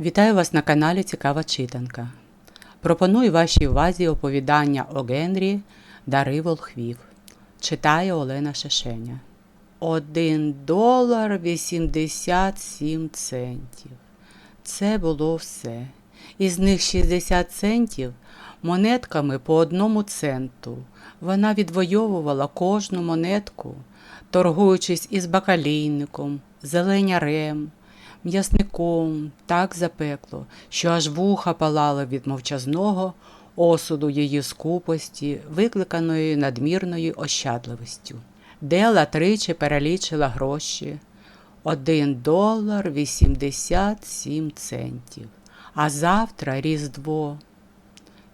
Вітаю вас на каналі Цікава Читанка. Пропоную вашій увазі оповідання о Генрі Дари Волхвів. Читає Олена Шешеня. Один долар 87 центів. Це було все. Із них 60 центів монетками по одному центу. Вона відвоювала кожну монетку, торгуючись із бакалійником, зеленярем, м'ясником так запекло, що аж вуха палали від мовчазного осуду її скупості, викликаної надмірною ощадливістю. Дела тричі перелічила гроші. Один долар вісімдесят сім центів. А завтра Різдво.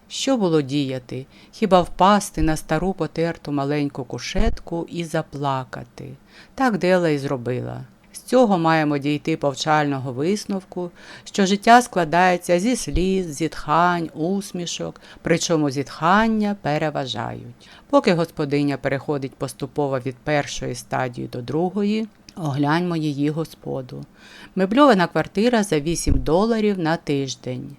Що було діяти? Хіба впасти на стару потерту маленьку кушетку і заплакати? Так Дела й зробила. Цього маємо дійти повчального висновку, що життя складається зі сліз, зітхань, усмішок, причому зітхання переважають. Поки господиня переходить поступово від першої стадії до другої, огляньмо її господу. Мебльована квартира за 8 доларів на тиждень.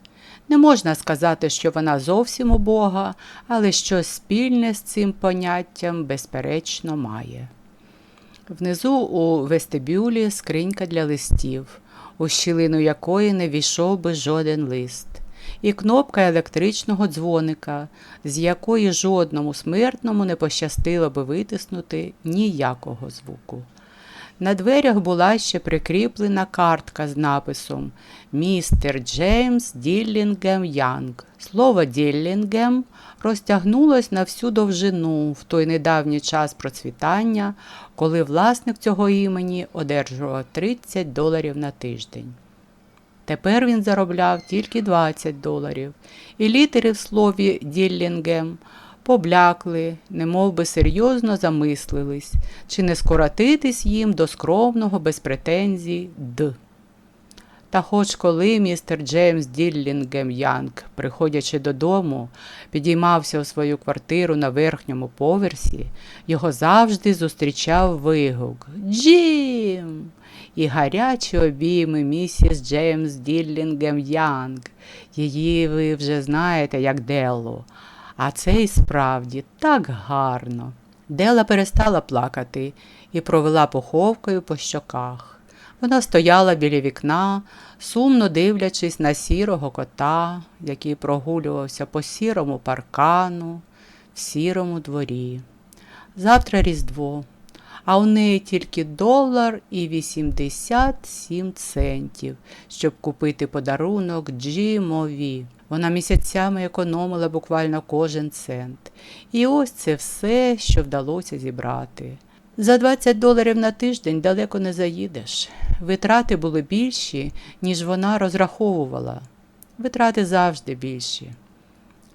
Не можна сказати, що вона зовсім убога, але щось спільне з цим поняттям, безперечно, має. Внизу у вестибюлі скринька для листів, у щілину якої не війшов би жоден лист, і кнопка електричного дзвоника, з якої жодному смертному не пощастило би витиснути ніякого звуку. На дверях була ще прикріплена картка з написом Містер Джеймс Діллінгем Янг. Слово Діллінгем розтягнулось на всю довжину в той недавній час процвітання, коли власник цього імені одержував 30 доларів на тиждень. Тепер він заробляв тільки 20 доларів, і літери в слові Діллінгем поблякли, немов би серйозно замислились, чи не скоротитись їм до скромного без претензій Д. Та хоч коли містер Джеймс Діллінгем Янг, приходячи додому, підіймався у свою квартиру на верхньому поверсі, його завжди зустрічав вигук Джим! І гарячі обійми місіс Джеймс Діллінгем Янг. Її ви вже знаєте, як Деллу. А це і справді так гарно. Дела перестала плакати і провела поховкою по щоках. Вона стояла біля вікна, сумно дивлячись на сірого кота, який прогулювався по сірому паркану, в сірому дворі. Завтра Різдво, а у неї тільки долар і 87 центів, щоб купити подарунок Джимові. Вона місяцями економила буквально кожен цент. І ось це все, що вдалося зібрати. За 20 доларів на тиждень далеко не заїдеш. Витрати були більші, ніж вона розраховувала. Витрати завжди більші.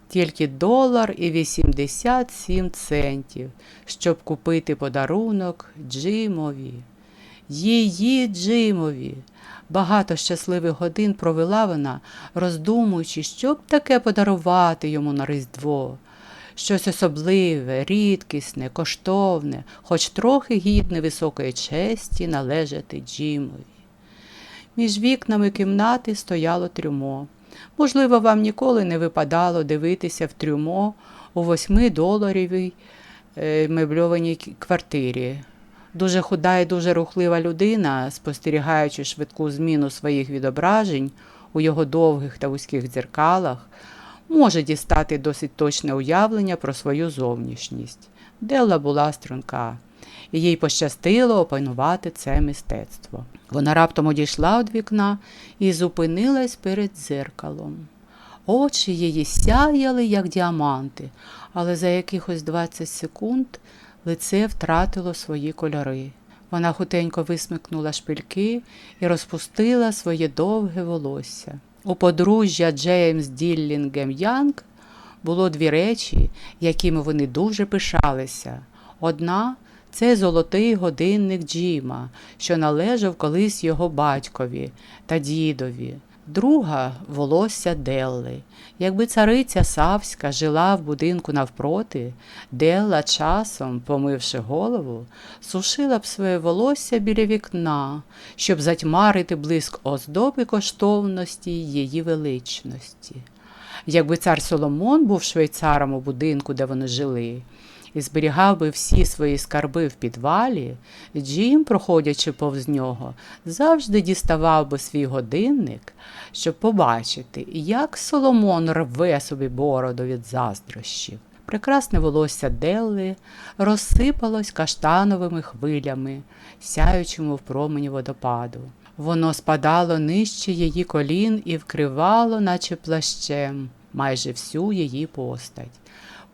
Тільки долар і 87 центів, щоб купити подарунок Джимові. Її Джимові. Багато щасливих годин провела вона, роздумуючи, що б таке подарувати йому на Різдво. Щось особливе, рідкісне, коштовне, хоч трохи гідне високої честі належати Джимові. Між вікнами кімнати стояло трюмо. Можливо, вам ніколи не випадало дивитися в трюмо у восьмидоларовій е, мебльованій квартирі. Дуже худа і дуже рухлива людина, спостерігаючи швидку зміну своїх відображень у його довгих та вузьких дзеркалах, може дістати досить точне уявлення про свою зовнішність. Делла була струнка, і їй пощастило опанувати це мистецтво. Вона раптом одійшла від вікна і зупинилась перед дзеркалом. Очі її сяяли, як діаманти, але за якихось 20 секунд лице втратило свої кольори. Вона хутенько висмикнула шпильки і розпустила своє довге волосся. У подружжя Джеймс Діллінгем Янг було дві речі, якими вони дуже пишалися. Одна це золотий годинник Джима, що належав колись його батькові та дідові. Друга волосся Делли. Якби цариця Савська жила в будинку навпроти, Делла часом, помивши голову, сушила б своє волосся біля вікна, щоб затьмарити блиск оздоби коштовності її величності. Якби цар Соломон був швейцаром у будинку, де вони жили, і зберігав би всі свої скарби в підвалі, Джим, проходячи повз нього, завжди діставав би свій годинник, щоб побачити, як Соломон рве собі бороду від заздрощів. Прекрасне волосся Делли розсипалось каштановими хвилями, сяючими в промені водопаду. Воно спадало нижче її колін і вкривало, наче плащем, майже всю її постать.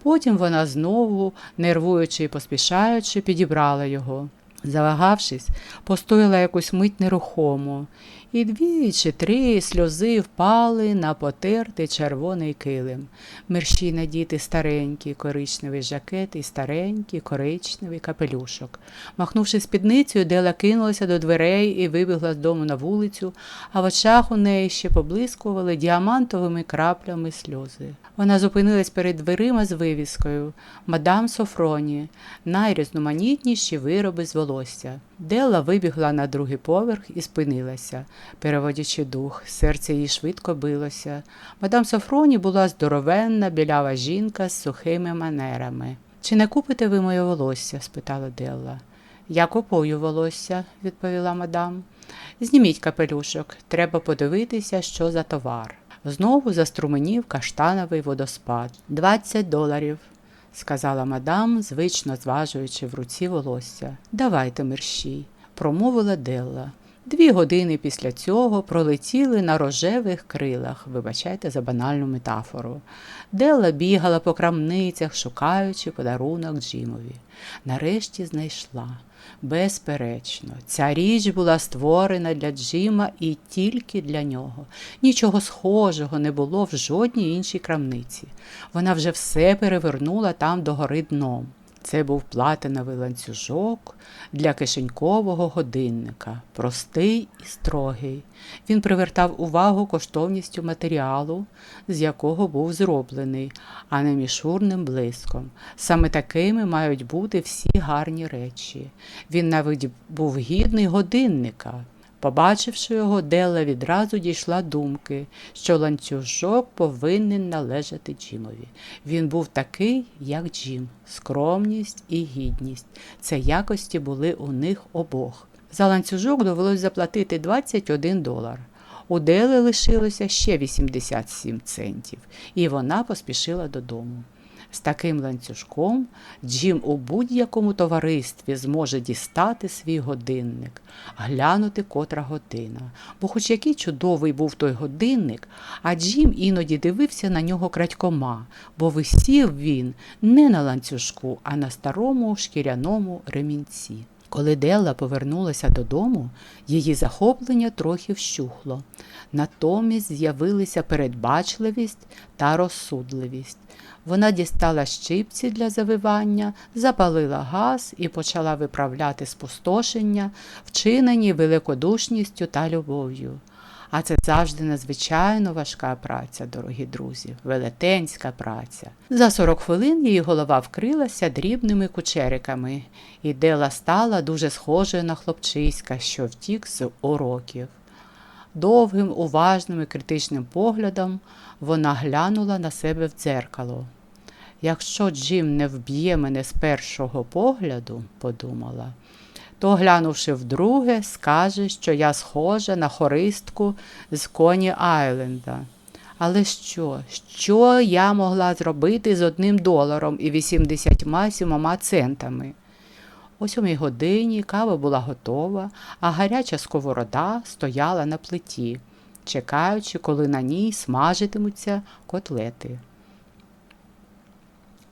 Потім вона знову, нервуючи і поспішаючи, підібрала його. Завагавшись, постояла якусь мить нерухомо, і дві чи три сльози впали на потертий червоний килим. Мерщій надіти старенький коричневий жакет і старенький коричневий капелюшок. Махнувши спідницею, Дела кинулася до дверей і вибігла з дому на вулицю, а в очах у неї ще поблискували діамантовими краплями сльози. Вона зупинилась перед дверима з вивіскою Мадам Софроні, найрізноманітніші вироби з волосся. Делла вибігла на другий поверх і спинилася, переводячи дух. Серце їй швидко билося. Мадам Софроні була здоровенна, білява жінка з сухими манерами. Чи не купите ви моє волосся? спитала Делла. Я купую волосся, відповіла мадам. Зніміть капелюшок, треба подивитися, що за товар. Знову заструменів каштановий водоспад. Двадцять доларів, сказала мадам, звично зважуючи в руці волосся. Давайте мерщій, промовила Делла. Дві години після цього пролетіли на рожевих крилах, вибачайте за банальну метафору. Делла бігала по крамницях, шукаючи подарунок Джимові. Нарешті знайшла. Безперечно, ця річ була створена для Джима і тільки для нього. Нічого схожого не було в жодній іншій крамниці. Вона вже все перевернула там догори дном. Це був платиновий ланцюжок для кишенькового годинника, простий і строгий. Він привертав увагу коштовністю матеріалу, з якого був зроблений, а не мішурним блиском. Саме такими мають бути всі гарні речі. Він навіть був гідний годинника. Побачивши його, Делла відразу дійшла думки, що ланцюжок повинен належати Джимові. Він був такий, як Джим, скромність і гідність. Це якості були у них обох. За ланцюжок довелось заплатити 21 долар. У Дели лишилося ще 87 центів, і вона поспішила додому. З таким ланцюжком Джим у будь-якому товаристві зможе дістати свій годинник, глянути котра година. Бо хоч який чудовий був той годинник, а Джим іноді дивився на нього крадькома, бо висів він не на ланцюжку, а на старому шкіряному ремінці. Коли Делла повернулася додому, її захоплення трохи вщухло. Натомість з'явилися передбачливість та розсудливість. Вона дістала щипці для завивання, запалила газ і почала виправляти спустошення, вчинені великодушністю та любов'ю. А це завжди надзвичайно важка праця, дорогі друзі, велетенська праця. За 40 хвилин її голова вкрилася дрібними кучериками, і Дела стала дуже схожою на хлопчиська, що втік з уроків. Довгим, уважним і критичним поглядом вона глянула на себе в дзеркало. Якщо Джим не вб'є мене з першого погляду, подумала, то, глянувши вдруге, скаже, що я схожа на хористку з Коні Айленда. Але що? Що я могла зробити з одним доларом і 87 центами? О сьомій годині кава була готова, а гаряча сковорода стояла на плиті, чекаючи, коли на ній смажитимуться котлети.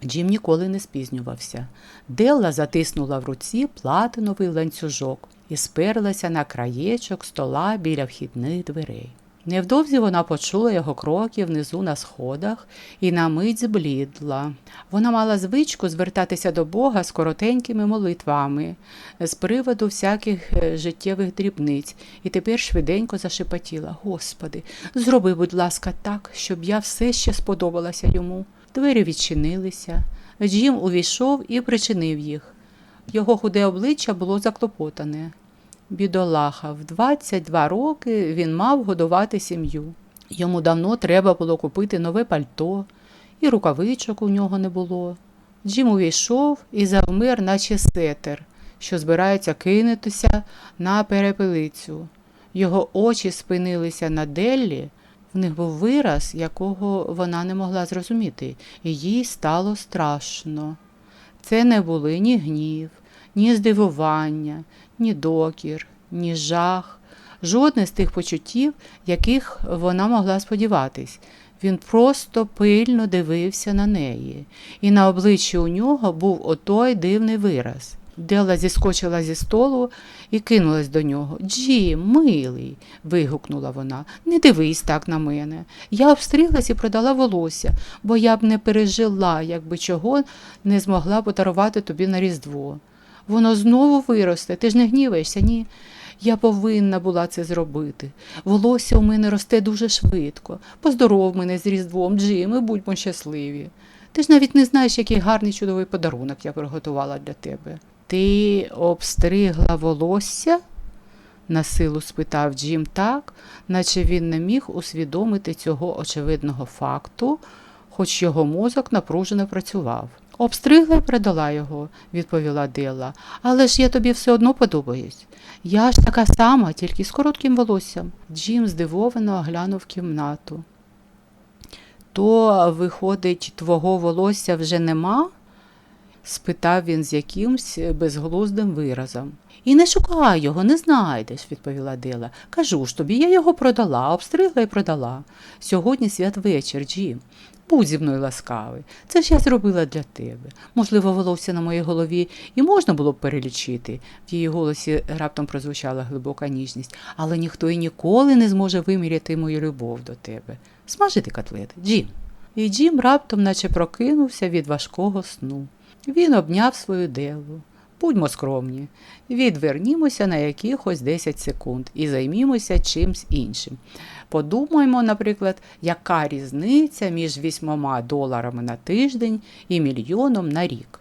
Джим ніколи не спізнювався. Делла затиснула в руці платиновий ланцюжок і сперлася на краєчок стола біля вхідних дверей. Невдовзі вона почула його кроки внизу на сходах і на мить зблідла. Вона мала звичку звертатися до Бога з коротенькими молитвами, з приводу всяких е, життєвих дрібниць, і тепер швиденько зашепотіла Господи, зроби, будь ласка, так, щоб я все ще сподобалася йому. Двері відчинилися. Джим увійшов і причинив їх. Його худе обличчя було заклопотане. Бідолаха, в 22 роки він мав годувати сім'ю. Йому давно треба було купити нове пальто, і рукавичок у нього не було. Джим увійшов і завмер, наче сетер, що збирається кинутися на перепелицю. Його очі спинилися на Деллі, в них був вираз, якого вона не могла зрозуміти, і їй стало страшно. Це не були ні гнів, ні здивування, ні докір, ні жах, жодне з тих почуттів, яких вона могла сподіватись. Він просто пильно дивився на неї, і на обличчі у нього був отой дивний вираз. Дела зіскочила зі столу і кинулась до нього. Джим, милий. вигукнула вона. Не дивись так на мене. Я обстрілась і продала волосся, бо я б не пережила, якби чого не змогла подарувати тобі на Різдво. Воно знову виросте, ти ж не гніваєшся, ні. Я повинна була це зробити. Волосся у мене росте дуже швидко. Поздоров мене з Різдвом, Джим, і будьмо щасливі. Ти ж навіть не знаєш, який гарний чудовий подарунок я приготувала для тебе. Ти обстригла волосся? насилу спитав Джим так, наче він не міг усвідомити цього очевидного факту, хоч його мозок напружено працював. Обстригла і продала його, відповіла Делла. Але ж я тобі все одно подобаюсь. Я ж така сама, тільки з коротким волоссям. Джим здивовано оглянув кімнату. То, виходить, твого волосся вже нема? Спитав він з якимсь безглуздим виразом. І не шукай його, не знайдеш, відповіла Дела. Кажу ж тобі, я його продала, обстригла і продала. Сьогодні святвечір, Джим. Будь зі мною ласкавий. Це ж я зробила для тебе. Можливо, волосся на моїй голові і можна було б перелічити. В її голосі раптом прозвучала глибока ніжність, але ніхто і ніколи не зможе виміряти мою любов до тебе. Смажити котлети, Джим. І Джим раптом наче прокинувся від важкого сну. Він обняв свою делу. Будьмо скромні, відвернімося на якихось 10 секунд і займімося чимсь іншим. Подумаймо, наприклад, яка різниця між 8 доларами на тиждень і мільйоном на рік.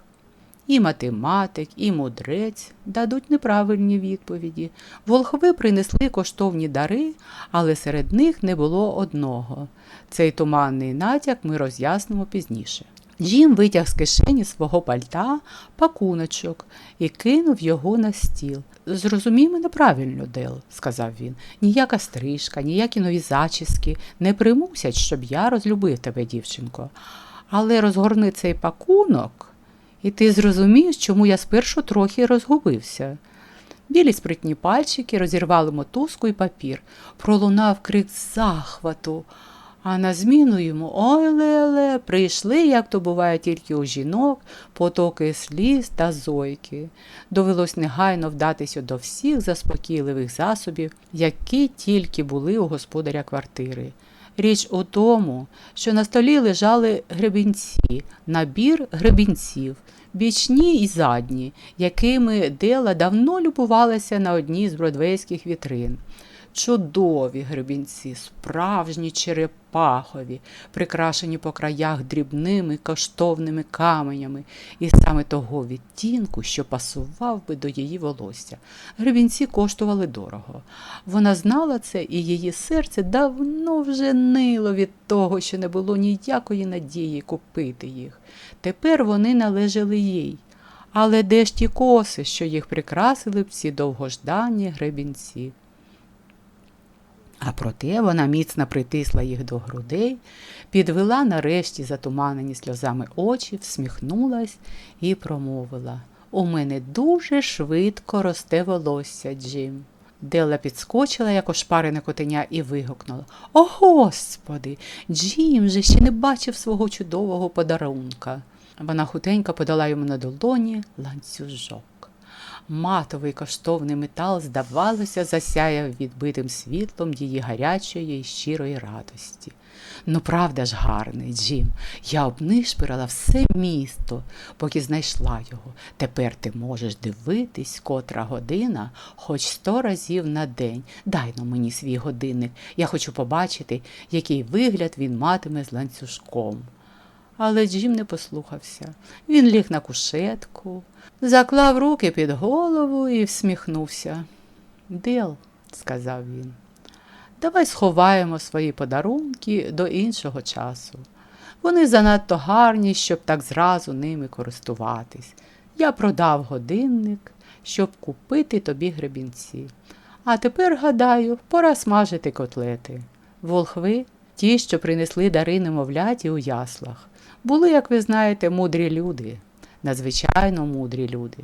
І математик, і мудрець дадуть неправильні відповіді. Волхви принесли коштовні дари, але серед них не було одного. Цей туманний натяк ми роз'яснимо пізніше. Джим витяг з кишені свого пальта пакуночок і кинув його на стіл. Зрозумій мене правильно, Дел, сказав він. Ніяка стрижка, ніякі нові зачіски не примусять, щоб я розлюбив тебе, дівчинко. Але розгорни цей пакунок, і ти зрозумієш, чому я спершу трохи розгубився. Білі спритні пальчики розірвали мотузку і папір. Пролунав крик захвату. А на зміну йому ой леле, прийшли, як то буває тільки у жінок, потоки сліз та зойки. Довелось негайно вдатися до всіх заспокійливих засобів, які тільки були у господаря квартири. Річ у тому, що на столі лежали гребінці, набір гребінців, бічні і задні, якими Дела давно любувалася на одній з бродвейських вітрин. Чудові гребінці, справжні черепахові, прикрашені по краях дрібними коштовними каменями, і саме того відтінку, що пасував би до її волосся. Гребінці коштували дорого. Вона знала це, і її серце давно вже нило від того, що не було ніякої надії купити їх. Тепер вони належали їй. Але де ж ті коси, що їх прикрасили б ці довгождані гребінці? А проте вона міцно притисла їх до грудей, підвела нарешті затуманені сльозами очі, всміхнулась і промовила У мене дуже швидко росте волосся, Джим. Делла підскочила, як ошпарене котеня, і вигукнула О, господи! Джим же ще не бачив свого чудового подарунка. Вона хутенько подала йому на долоні ланцюжок. Матовий коштовний метал, здавалося, засяяв відбитим світлом її гарячої і щирої радості. Ну, правда ж, гарний, Джим, я обнишпирила все місто, поки знайшла його. Тепер ти можеш дивитись, котра година, хоч сто разів на день. Дай на мені свій годинник. Я хочу побачити, який вигляд він матиме з ланцюжком. Але Джим не послухався. Він ліг на кушетку, заклав руки під голову і всміхнувся. Дел, сказав він, давай сховаємо свої подарунки до іншого часу. Вони занадто гарні, щоб так зразу ними користуватись. Я продав годинник, щоб купити тобі гребінці. А тепер, гадаю, пора смажити котлети. Волхви, ті, що принесли дари немовляті у яслах, були, як ви знаєте, мудрі люди, надзвичайно мудрі люди.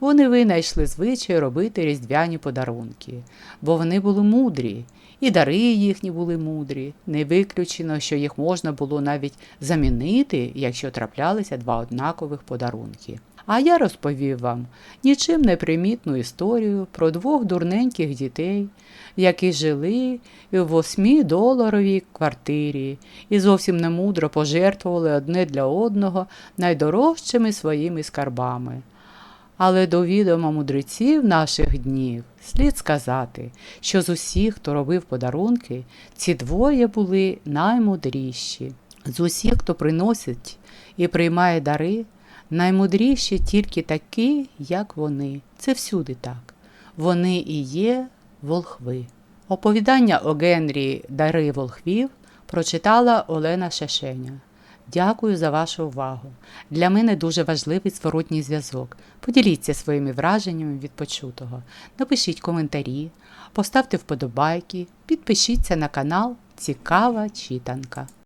Вони винайшли звичай робити різдвяні подарунки, бо вони були мудрі, і дари їхні були мудрі. Не виключено, що їх можна було навіть замінити, якщо траплялися два однакових подарунки. А я розповів вам нічим не примітну історію про двох дурненьких дітей, які жили в восьмидоларовій квартирі і зовсім немудро пожертвували одне для одного найдорожчими своїми скарбами. Але до відома мудреців наших днів слід сказати, що з усіх, хто робив подарунки, ці двоє були наймудріші. З усіх, хто приносить і приймає дари, наймудріші тільки такі, як вони. Це всюди так. Вони і є волхви. Оповідання о Генрі Дари волхвів прочитала Олена Шешеня. Дякую за вашу увагу. Для мене дуже важливий зворотній зв'язок. Поділіться своїми враженнями від почутого. Напишіть коментарі, поставте вподобайки, підпишіться на канал Цікава читанка.